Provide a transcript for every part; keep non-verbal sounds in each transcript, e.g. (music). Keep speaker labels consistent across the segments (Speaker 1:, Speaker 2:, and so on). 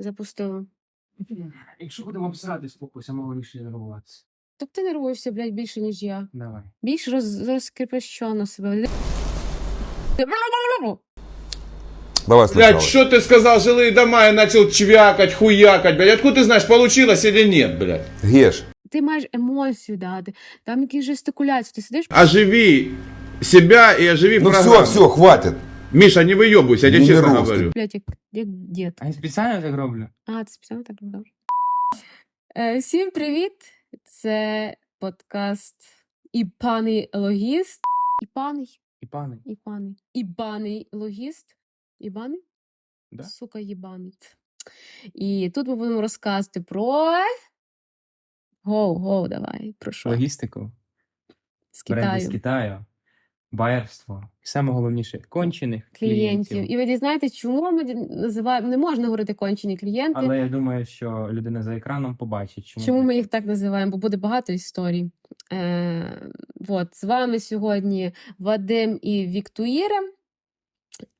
Speaker 1: запустила. (laughs)
Speaker 2: Якщо будемо обсирати спокійно, самого рішення нервуватися.
Speaker 1: Так ти нервуєшся, блядь, більше, ніж я.
Speaker 2: Давай.
Speaker 1: Більш роз, розкрепощено себе.
Speaker 3: Давай сначала.
Speaker 4: Блядь, что ты сказал, жилые дома, я начал чвякать, хуякать, блядь. Откуда ты знаешь, получилось или нет, блядь?
Speaker 3: Геш,
Speaker 1: Ти маєш емоцію дати, там якісь жестикуляції. Ти сидиш,
Speaker 4: Оживи себя и оживи
Speaker 3: ну все,
Speaker 4: программу.
Speaker 3: все, хватит.
Speaker 4: Миша, не выебывайся, я тебе честно говорю.
Speaker 1: блядь, як, як дід.
Speaker 2: А я спеціально так роблю.
Speaker 1: А, ти спеціально так робив? Е, всім привіт! Це подкаст Іпаний логіст. Іпаний,
Speaker 2: І пане.
Speaker 1: іпаний. Ібаний логіст. Ібаний?
Speaker 2: Да?
Speaker 1: Сука, їбаний. І тут ми будемо розказувати про. Гоу, гоу, давай. Про що?
Speaker 2: Логістику.
Speaker 1: З
Speaker 2: Бренди з
Speaker 1: Китаю.
Speaker 2: Байерство. Саме головніше кончених
Speaker 1: Клієнтів.
Speaker 2: клієнтів.
Speaker 1: І ви дізнаєтесь, чому ми називаємо. Не можна говорити кончені клієнти.
Speaker 2: Але я думаю, що людина за екраном побачить, чому,
Speaker 1: Чому ми їх так називаємо? Бо буде багато історій. Е, от, з вами сьогодні Вадим і Віктуїра.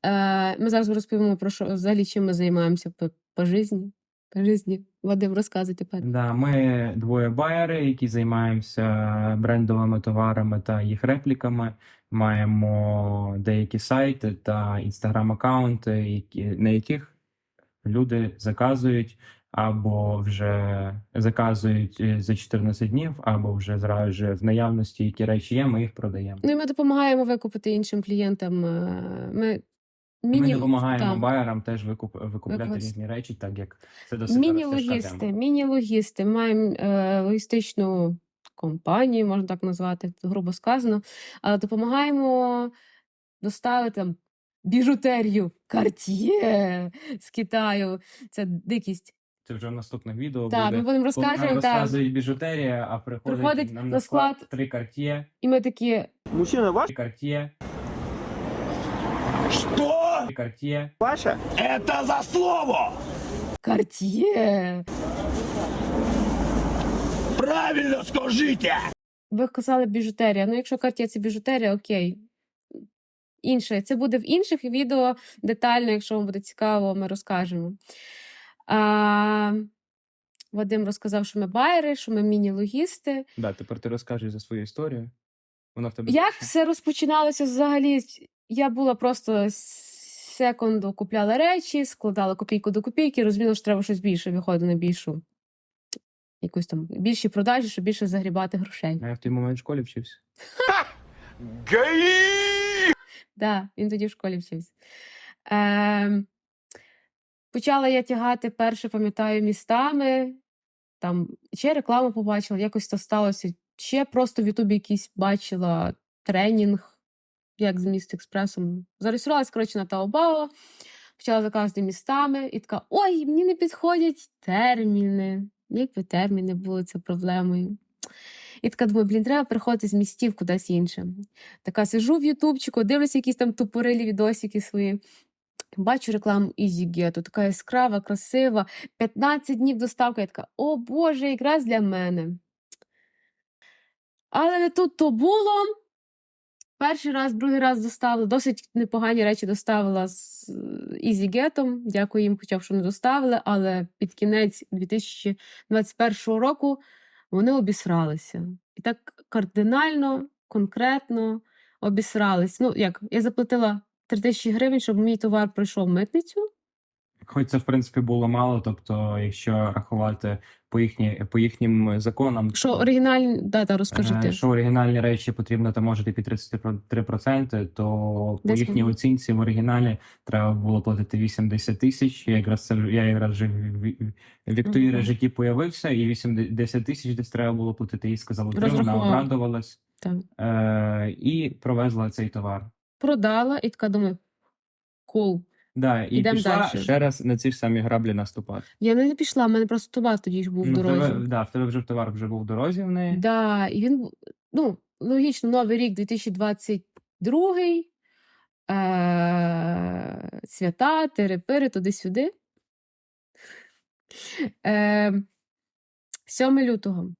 Speaker 1: Е, ми зараз розповімо про що взагалі чим ми займаємося по, по житті. По житті. Вадим, розказуй тепер.
Speaker 2: Да, ми двоє байери, які займаємося брендовими товарами та їх репліками. Маємо деякі сайти та інстаграм-аккаунти, на яких люди заказують або вже заказують е, за 14 днів, або вже зразу в наявності, які речі є, ми їх продаємо.
Speaker 1: Ну і ми допомагаємо викупити іншим клієнтам. е, Ми,
Speaker 2: Ми допомагаємо
Speaker 1: так.
Speaker 2: байерам теж викуп... викупляти
Speaker 1: Викупити.
Speaker 2: різні речі, так як це досить
Speaker 1: Міні-логісти, міні-логісти. Маємо е, логістичну компанію, можна так назвати, грубо сказано, але допомагаємо доставити там біжутерію Cartier з Китаю. Це дикість.
Speaker 2: Це вже в наступних відео
Speaker 1: Так,
Speaker 2: буде.
Speaker 1: ми будемо. Так.
Speaker 2: розказують біжутерія, а приходить,
Speaker 1: Приходить
Speaker 2: нам
Speaker 1: на
Speaker 2: склад
Speaker 1: склад.
Speaker 2: три карт'є,
Speaker 1: І ми такі,
Speaker 5: Мужчина, ваш?
Speaker 2: три карт'є,
Speaker 5: Что?
Speaker 2: Карт'є.
Speaker 5: Ваша? Это за слово!
Speaker 1: Cartier!
Speaker 5: Правильно скажите!
Speaker 1: Ви казали біжутерія. Ну, якщо Cartier це біжутерія, окей. Інше. Це буде в інших відео детально, якщо вам буде цікаво, ми розкажемо. А, Вадим розказав, що ми байери, що ми міні-логісти.
Speaker 2: Да, тепер ти розкажеш за свою історію. Вона в тебе
Speaker 1: Як все розпочиналося взагалі? Я була просто секунду купляла речі, складала копійку до копійки, розуміла, що треба щось більше, виходить на більшу. Якусь там більші продажі, щоб більше загрібати грошей.
Speaker 2: А я в той момент в школі вчився.
Speaker 5: ГАИ!
Speaker 1: Да, він тоді в школі вчився. Ем, почала я тягати перше, пам'ятаю, містами. Там ще рекламу побачила, якось то сталося. Ще просто в Ютубі якийсь бачила тренінг, як з міст експресом. Зареєструвалась, коротше, на Таобао, почала заказувати містами, і така: ой, мені не підходять терміни. Якби терміни були це проблемою. І така думаю, блін, треба приходити з містів кудись інше. Така сижу в Ютубчику, дивлюся якісь там тупорилі відосики свої. Бачу рекламу EasyGet, така яскрава, красива, 15 днів доставка. Я така, о Боже, якраз для мене. Але не тут то було. Перший раз, другий раз доставила, досить непогані речі доставила з Ізігетом. Дякую їм, хоча б що не доставили, але під кінець 2021 року вони обісралися. І так кардинально, конкретно обісрались. Ну, як, я заплатила 3 тисячі гривень, щоб мій товар пройшов митницю.
Speaker 2: Хоч це, в принципі, було мало, тобто, якщо рахувати по, їхні, по їхнім законам,
Speaker 1: Що оригінальні, дата, розкажи
Speaker 2: е, що оригінальні речі потрібно там може під 33%, то по їхній оцінці в оригіналі треба було платити 80 тисяч. Я якраз це я якраз вже в- в- в Вікторії житті появився, і 80 тисяч десь треба було платити. Сказали, «Добре», вона обрадувалась
Speaker 1: Так.
Speaker 2: е, і провезла цей товар.
Speaker 1: Продала і така думаю, кул.
Speaker 2: Да, і
Speaker 1: Ідем
Speaker 2: пішла
Speaker 1: дальше.
Speaker 2: ще раз на ці ж самі граблі наступати.
Speaker 1: Я не пішла, в мене просто товар тоді ж був в
Speaker 2: Ну,
Speaker 1: дорозі.
Speaker 2: тебе, да, в тебе вже товар вже був в дорозі в неї.
Speaker 1: Да, і він, бу- ну, логічно, новий рік 2022, е- свята, терепири, туди-сюди. Е- 7 лютого.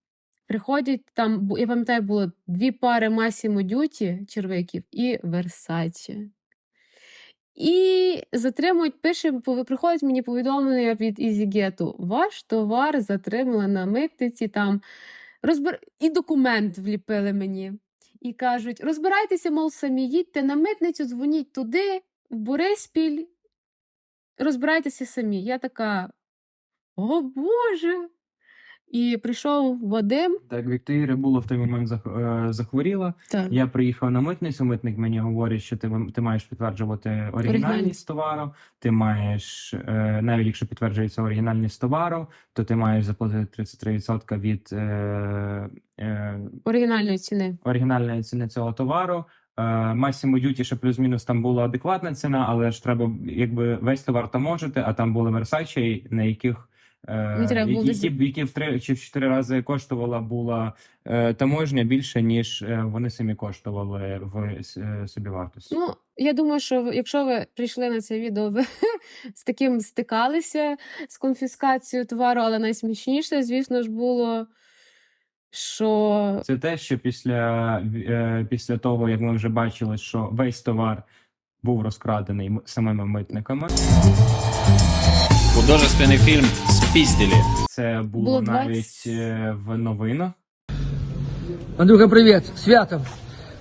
Speaker 1: Приходять там, бу- я пам'ятаю, було дві пари Massimo Duty червиків і Versace. І затримують, пише, приходить мені повідомлення від EasyGet. Ваш товар затримали на митниці. Там розбир... і документ вліпили мені. І кажуть: розбирайтеся, мов самі, їдьте на митницю, дзвоніть туди, в Бориспіль, розбирайтеся самі. Я така. О Боже! І прийшов Вадим.
Speaker 2: Так, Вікторія була в той момент е, захворіла.
Speaker 1: Так.
Speaker 2: Я приїхав на митницю. Митник мені говорить, що ти, ти маєш підтверджувати оригінальність товару. Ти маєш, е, навіть якщо підтверджується оригінальність товару, то ти маєш заплатити 33% від е, е,
Speaker 1: Оригінальної ціни.
Speaker 2: оригінальної ціни цього товару. Massimo Duty ще плюс-мінус там була адекватна ціна, але ж треба, якби весь товар там можете, а там були Versace, на яких е, які, які, в три чи в чотири рази коштувала була е, таможня більше, ніж е, вони самі коштували в е, собівартості.
Speaker 1: Ну, я думаю, що якщо ви прийшли на це відео, ви (laughs) з таким стикалися з конфіскацією товару, але найсмішніше, звісно ж, було, що
Speaker 2: Це те, що після, після того, як ми вже бачили, що весь товар був розкрадений самими митниками.
Speaker 6: Художественный фильм «Спиздили».
Speaker 2: Це було,
Speaker 1: Було
Speaker 2: навіть
Speaker 1: 20
Speaker 2: е, в новинах.
Speaker 7: Андрюха, привіт, святом.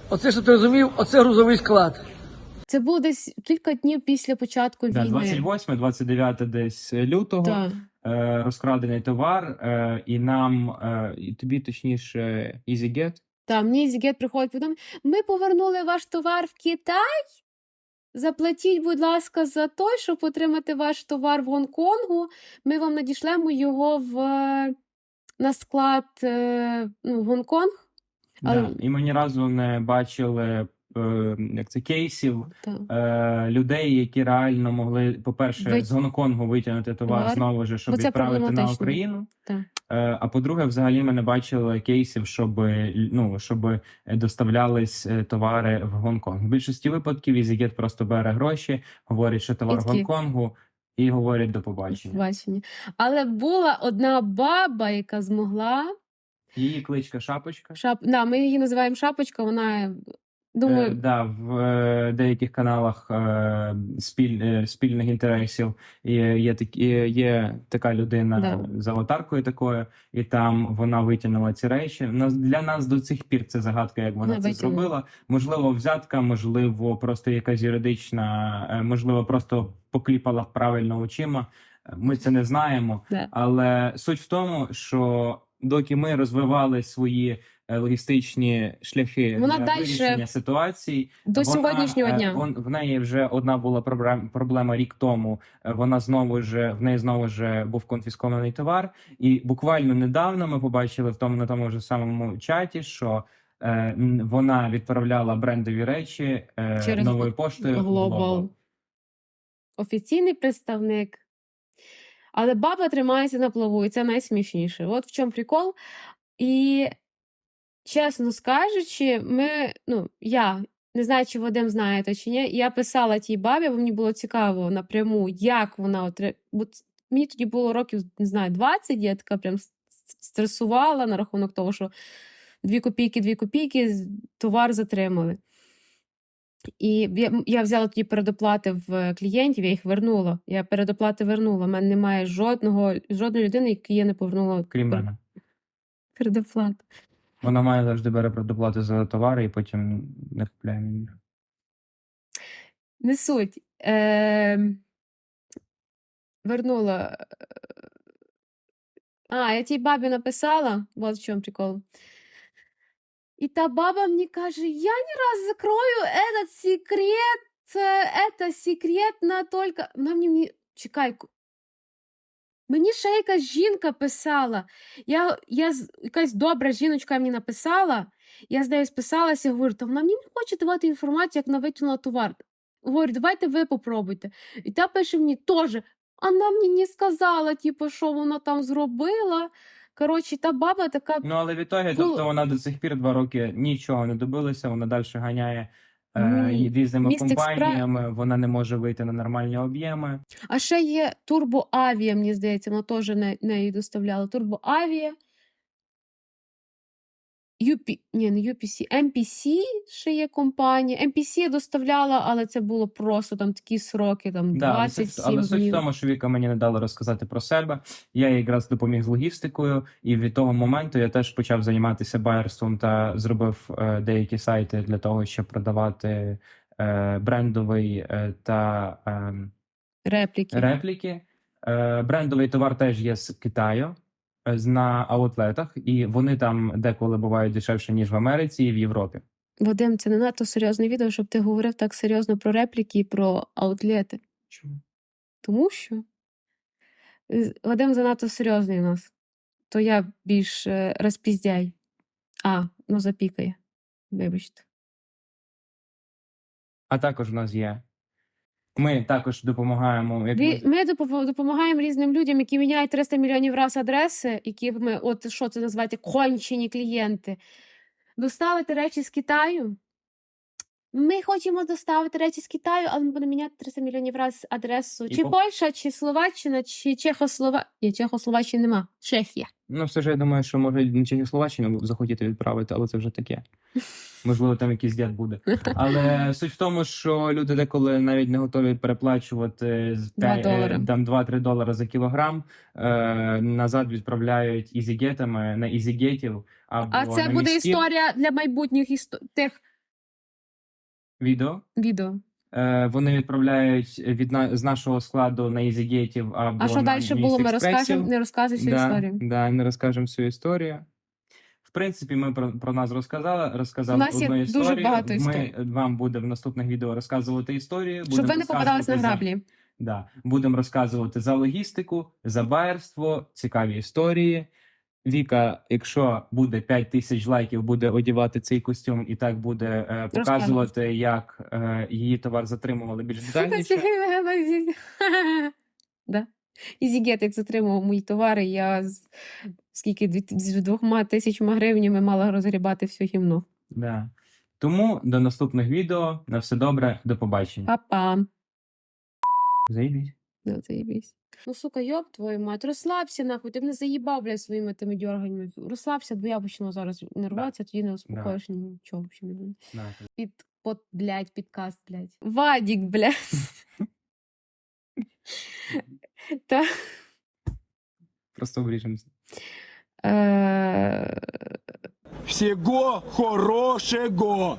Speaker 7: Оце, що ти розумів, оце грузовий склад.
Speaker 1: це було десь кілька днів після початку
Speaker 2: Да,
Speaker 1: війни.
Speaker 2: 28, 29 десь лютого
Speaker 1: Так.
Speaker 2: е, розкрадений товар, е, і нам, е, і тобі точніше, EasyGet,
Speaker 1: Там мені Зігет приходить повідомлення, ми повернули ваш товар в Китай. Заплатіть, будь ласка, за той, щоб отримати ваш товар в Гонконгу. Ми вам надішлемо його в, на склад е, ну, в Гонконг. Але-
Speaker 2: да, і ми ні разу не бачили е, як це кейсів е, людей, які реально могли, по-перше,
Speaker 1: Вит-
Speaker 2: з Гонконгу витягнути товар
Speaker 1: Товар.
Speaker 2: знову ж, щоб
Speaker 1: Бо це
Speaker 2: відправити на
Speaker 1: проблематично.
Speaker 2: Україну.
Speaker 1: Так.
Speaker 2: Е, А по-друге, взагалі ми не бачили кейсів, щоб ну щоб доставлялись е, товари в Гонконг. В більшості випадків EasyGet просто бере гроші, говорить, що товар в. Гонконгу, і говорить до побачення.
Speaker 1: Бачення. Але була одна баба, яка змогла.
Speaker 2: Її кличка Шапочка.
Speaker 1: Шап... Да, ми її називаємо шапочка, вона думаю,
Speaker 2: Е, да, в е, деяких каналах е, спіль, е, спільних інтересів є, є, такі, є така людина
Speaker 1: Да.
Speaker 2: з аватаркою такою, і там вона витягнула ці речі. Нас для нас до цих пір це загадка, як вона
Speaker 1: Вона
Speaker 2: це
Speaker 1: витягнула.
Speaker 2: зробила. Можливо, взятка, можливо, просто якась юридична, е, можливо, просто покліпала правильно очима. Е, Ми це не знаємо.
Speaker 1: Да.
Speaker 2: Але суть в тому, що доки ми розвивали свої е, логістичні шляхи
Speaker 1: Вона
Speaker 2: для
Speaker 1: дальше
Speaker 2: вирішення ситуацій,
Speaker 1: до
Speaker 2: вона,
Speaker 1: сьогоднішнього
Speaker 2: е,
Speaker 1: дня.
Speaker 2: вон- в неї вже одна була проблема, проблема рік тому. Е, Вона знову ж в неї знову ж був конфіскований товар, і буквально недавно ми побачили в тому на тому ж самому чаті, що е, вона відправляла брендові речі е,
Speaker 1: Через
Speaker 2: новою поштою.
Speaker 1: Global. Офіційний представник. Але баба тримається на плаву, і це найсмішніше. От в чому прикол. І, чесно скажучи, ми, ну, я не знаю, чи Вадим знає то чи ні. Я писала тій бабі, бо мені було цікаво напряму, як вона отримала. Мені тоді було років, не знаю, 20, я така прям стресувала на рахунок того, що дві копійки, дві копійки, товар затримали. І я, я взяла тоді передоплати в клієнтів, я їх вернула. Я передоплати вернула. У мене немає жодного, жодної людини, якій я не повернула
Speaker 2: Крім мене.
Speaker 1: передоплату.
Speaker 2: Вона має завжди бере предоплати за товари і потім не купляє мені.
Speaker 1: Не суть. Е, вернула. А, я тій бабі написала, от в чому прикол. І та баба мені каже: я не раз закрою этот секрет, э, это секретно только. Вона мені, мені чекай. Мені ще якась жінка писала. Я, я, якась добра жіночка мені написала, я з нею списалася, говорю, та вона мені не хоче давати інформацію, як вона витягнула товар. Говорю, давайте ви попробуйте. І та пише мені теж, вона мені не сказала, типу, що вона там зробила. Коротше, та баба така.
Speaker 2: Ну, але в ітогі, тобто вона до цих пір два роки нічого не добилася, вона далі ганяє. І різними
Speaker 1: Містик компаніями.
Speaker 2: компаніями, вона не може вийти на нормальні об'єми.
Speaker 1: А ще є Турбоавія, мені здається, вона теж не, неї доставляла. Турбоавія. UP... Ні, не UPC, MPC ще є компанія. MPC я доставляла, але це було просто там такі сроки, там
Speaker 2: Да, але суть-
Speaker 1: 27
Speaker 2: але суть в
Speaker 1: днів.
Speaker 2: тому, що Віка мені не дала розказати про себе. Я їй якраз допоміг з логістикою, і від того моменту я теж почав займатися байерством та зробив е, деякі сайти для того, щоб продавати е, брендовий е, та е,
Speaker 1: Репліки.
Speaker 2: репліки. Е, брендовий товар теж є з Китаю. Е, На аутлетах, і вони там деколи бувають дешевше, ніж в Америці і в Європі.
Speaker 1: Вадим, це не надто серйозне відео, щоб ти говорив так серйозно про репліки і про аутлети.
Speaker 2: Чому?
Speaker 1: Тому що Вадим занадто серйозний у нас. То я більш е, розпіздяй. А, ну запікає. Вибачте.
Speaker 2: А також в нас є. Ми також допомагаємо. Як
Speaker 1: Рі- Ми допо- допомагаємо різним людям, які міняють 300 мільйонів раз адреси, які ми, от що це називається, кончені клієнти. Доставити речі з Китаю. Ми хочемо доставити речі з Китаю, але ми будемо міняти 300 мільйонів раз адресу.
Speaker 2: І
Speaker 1: чи
Speaker 2: по-
Speaker 1: Польща, чи Словаччина, чи Чехослова... Ні, Чехословаччини нема. Чехія.
Speaker 2: Ну, все ж я думаю, що може на Чехословаччину захотіти відправити, але це вже таке. (laughs) Можливо, там якийсь дяд буде. Але суть в тому, що люди деколи навіть не готові переплачувати з
Speaker 1: Два
Speaker 2: п'ять-
Speaker 1: долари.
Speaker 2: е, там 2-3 долари за кілограм. Е, назад відправляють ізігетами на ізігетів. Або
Speaker 1: А це
Speaker 2: на
Speaker 1: буде історія для майбутніх істо... тих
Speaker 2: відео.
Speaker 1: відео.
Speaker 2: Е, вони відправляють від на... з нашого складу на ізігетів або
Speaker 1: А що
Speaker 2: на
Speaker 1: далі було? Ми
Speaker 2: Міст Експресів.
Speaker 1: розкажемо, не розказуй всю
Speaker 2: да,
Speaker 1: історію.
Speaker 2: Да, не розкажемо всю історію. В принципі, ми про, про нас розказали, розказали
Speaker 1: У нас є
Speaker 2: одну
Speaker 1: дуже
Speaker 2: історію.
Speaker 1: багато
Speaker 2: ми вам будемо в наступних відео розказувати історію.
Speaker 1: Щоб ви не попадались на граблі.
Speaker 2: Да. Будемо розказувати за логістику, за байерство, цікаві історії. Віка, якщо буде 5 тисяч лайків, буде одягати цей костюм і так буде е, показувати, як е, її товар затримували більш детальніше.
Speaker 1: Да. Ізігет, як затримував мої товари, я з скільки з двома тисячами гривнями мала розгрібати все гімно.
Speaker 2: Да. Тому до наступних відео. На все добре, до побачення.
Speaker 1: Па-па.
Speaker 2: Заїбіть.
Speaker 1: Да, заєбісь. Ну, сука, йоб твою мать, розслабся нахуй, ти б не заїбав, блядь, своїми тими дьорганнями. Розслабся, бо я почну зараз нервуватися, тоді не успокоїш нічого взагалі не буде. Під, под, блядь, підкаст, блядь. Вадік, блядь. Та,
Speaker 2: Просто вріжемося.
Speaker 1: е,
Speaker 5: Всего хорошего!